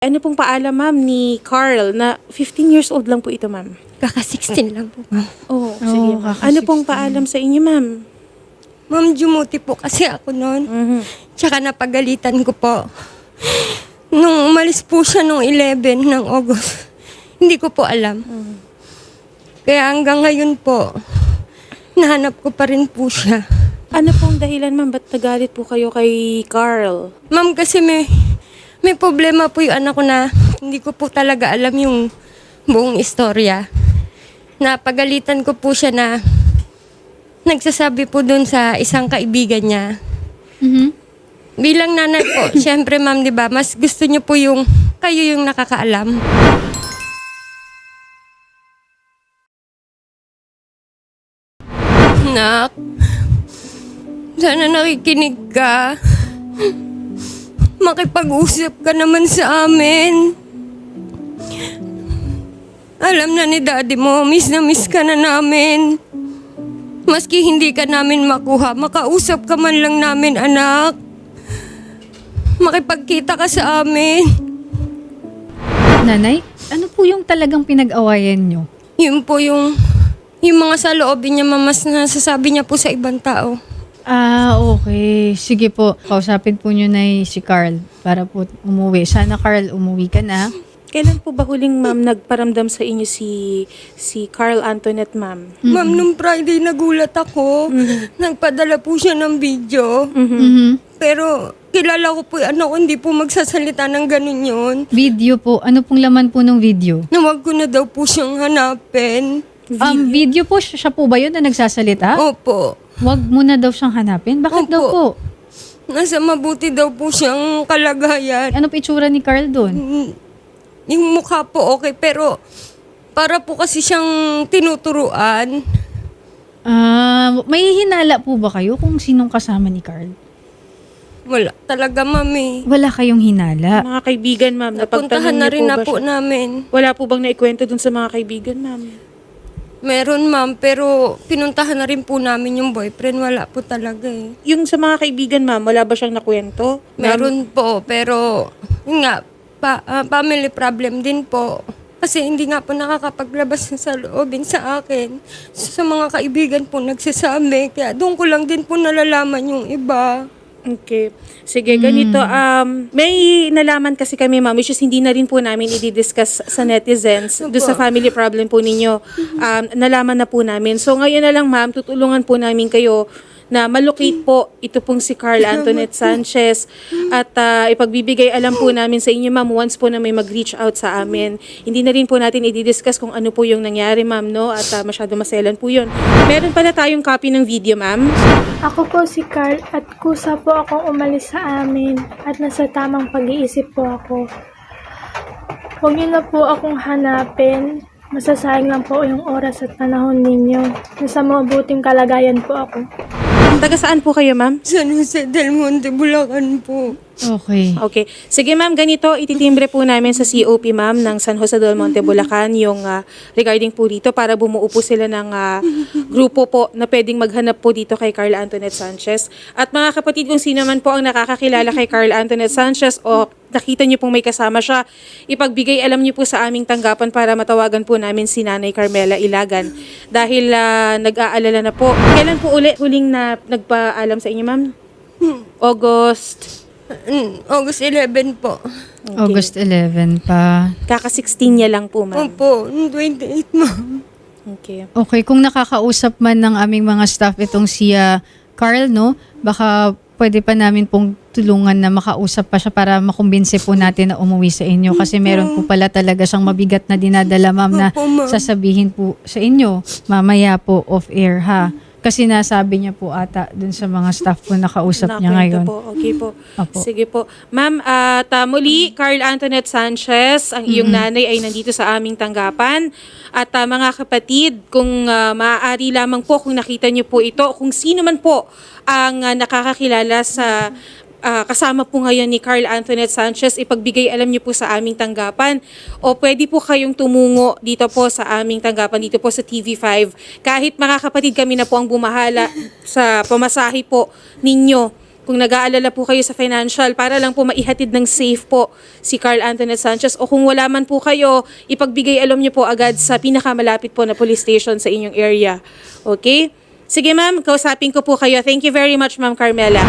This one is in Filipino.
Ano pong paalam, ma'am, ni Carl na 15 years old lang po ito, ma'am? Kaka 16 lang po, ma'am. Oo, sige, ma'am. kaka- Ano pong paalam sa inyo, ma'am? Ma'am, jumuti po kasi ako noon. Mhm. Tsaka napagalitan ko po. Nung umalis po siya nung 11 ng August, hindi ko po alam. Kaya hanggang ngayon po, nahanap ko pa rin po siya. Ano pong dahilan, ma'am? Ba't nagalit po kayo kay Carl? Ma'am, kasi may, may problema po yung anak ko na hindi ko po talaga alam yung buong istorya. Napagalitan ko po siya na nagsasabi po dun sa isang kaibigan niya. Mhm. Bilang nanay po, syempre ma'am, di ba, mas gusto niyo po yung kayo yung nakakaalam. Nak, sana nakikinig ka. Makipag-usap ka naman sa amin. Alam na ni daddy mo, miss na miss ka na namin. Maski hindi ka namin makuha, makausap ka man lang namin, anak. Makipagkita ka sa amin. Nanay, ano po yung talagang pinag-awayan nyo? Yun po yung, yung mga sa loobin niya, mamas na nasasabi niya po sa ibang tao. Ah, okay. Sige po, kausapin po nyo na si Carl para po umuwi. Sana Carl, umuwi ka na. Kailan po ba huling, ma'am, nagparamdam sa inyo si si Carl Antoinette, ma'am? Ma'am, nung Friday nagulat ako. Nagpadala po siya ng video. Mhm. Pero kilala ko po yung anak ko, hindi po magsasalita ng ganun yun. Video po. Ano pong laman po ng video? Na wag ko na daw po siyang hanapin. Um, video po, siya po ba yun na nagsasalita? Opo. Wag mo na daw siyang hanapin. Bakit Opo. daw po? Nasa mabuti daw po siyang kalagayan. Ano po itsura ni Carl doon? Mm, Yung mukha po okay, pero para po kasi siyang tinuturuan. Ah, may hinala po ba kayo kung sinong kasama ni Carl? Wala talaga, mami. Wala kayong hinala. Mga kaibigan, ma'am, napagtanong Napuntahan na niyo rin po na ba po siya? namin. Wala po bang naikwento dun sa mga kaibigan, ma'am? Meron, ma'am, pero pinuntahan na rin po namin yung boyfriend. Wala po talaga eh. Yung sa mga kaibigan, ma'am, wala ba siyang nakwento? Meron po, pero yun nga, pa, ah, family problem din po. Kasi hindi nga po nakakapaglabas sa loobin sa akin. Sa mga kaibigan po nagsasabi. Kaya doon ko lang din po nalalaman yung iba. Okay. Sige, ganito. Um, may nalaman kasi kami, ma'am, which is hindi na rin po namin i-discuss sa netizens doon sa family problem po ninyo. Um, nalaman na po namin. So, ngayon na lang, ma'am, tutulungan po namin kayo na malocate po ito pong si Carl Antoinette Sanchez at ah, ipagbibigay alam po namin sa inyo ma'am once po na may mag-reach out sa amin. Hindi na rin po natin i-discuss kung ano po yung nangyari ma'am no at ah, masyado maselan po yun. Meron pala tayong copy ng video ma'am. Ako po si Carl at kusa po akong umalis sa amin at nasa tamang pag-iisip po ako. Huwag niyo na po akong hanapin. Masasayang lang po yung oras at panahon ninyo. Nasa mabuting kalagayan po ako. Taga saan po kayo ma'am? San Jose del Monte, Bulacan po. Okay. Okay. Sige ma'am, ganito, ititimbre po namin sa COP ma'am ng San Jose del Monte, Bulacan yung ah, regarding po dito para bumuo po sila ng ah, grupo po na pwedeng maghanap po dito kay Carl Antoinette Sanchez. At mga kapatid, kung sino man po ang nakakakilala kay Carl Antoinette Sanchez o nakita niyo pong may kasama siya, ipagbigay alam niyo po sa aming tanggapan para matawagan po namin si Nanay Carmela Ilagan. Dahil ah, nag-aalala na po. Kailan po uli huling na nagpaalam sa inyo ma'am? August. Mm, August 11 po. August 11 pa. Kaka-16 niya lang po, ma'am. Opo, nung 28 ma'am. Okay. Okay, kung nakakausap man ng aming mga staff itong si ah, Carl, no? Baka pwede pa namin pong tulungan na makausap pa siya para makumbinse po natin na umuwi sa inyo. Kasi meron po pala talaga siyang mabigat na dinadala, ma'am, na Opo, ma'am. sasabihin po sa inyo mamaya po off-air, ha? Kasi nasabi niya po ata dun sa mga staff po na kausap niya Nakwento ngayon. Po. Okay po. Opo. Sige po. Ma'am, at ah, muli, Carl Antoinette Sanchez, ang iyong nanay ay nandito sa aming tanggapan. At ah, mga kapatid, kung ah, maaari lamang po kung nakita niyo po ito, kung sino man po ang ah, nakakakilala sa ah, kasama po ngayon ni Carl Antoinette Sanchez, ipagbigay alam niyo po sa aming tanggapan. O pwede po kayong tumungo dito po sa aming tanggapan, dito po sa TV5. Kahit mga kapatid kami na po ang bumahala sa pamasahe po ninyo kung nag-aalala po kayo sa financial para lang po maihatid ng safe po si Carl Antoinette Sanchez o kung wala man po kayo, ipagbigay alam niyo po agad sa pinakamalapit po na police station sa inyong area. Okay? Sige ma'am, kausapin ko po kayo. Thank you very much ma'am Carmela.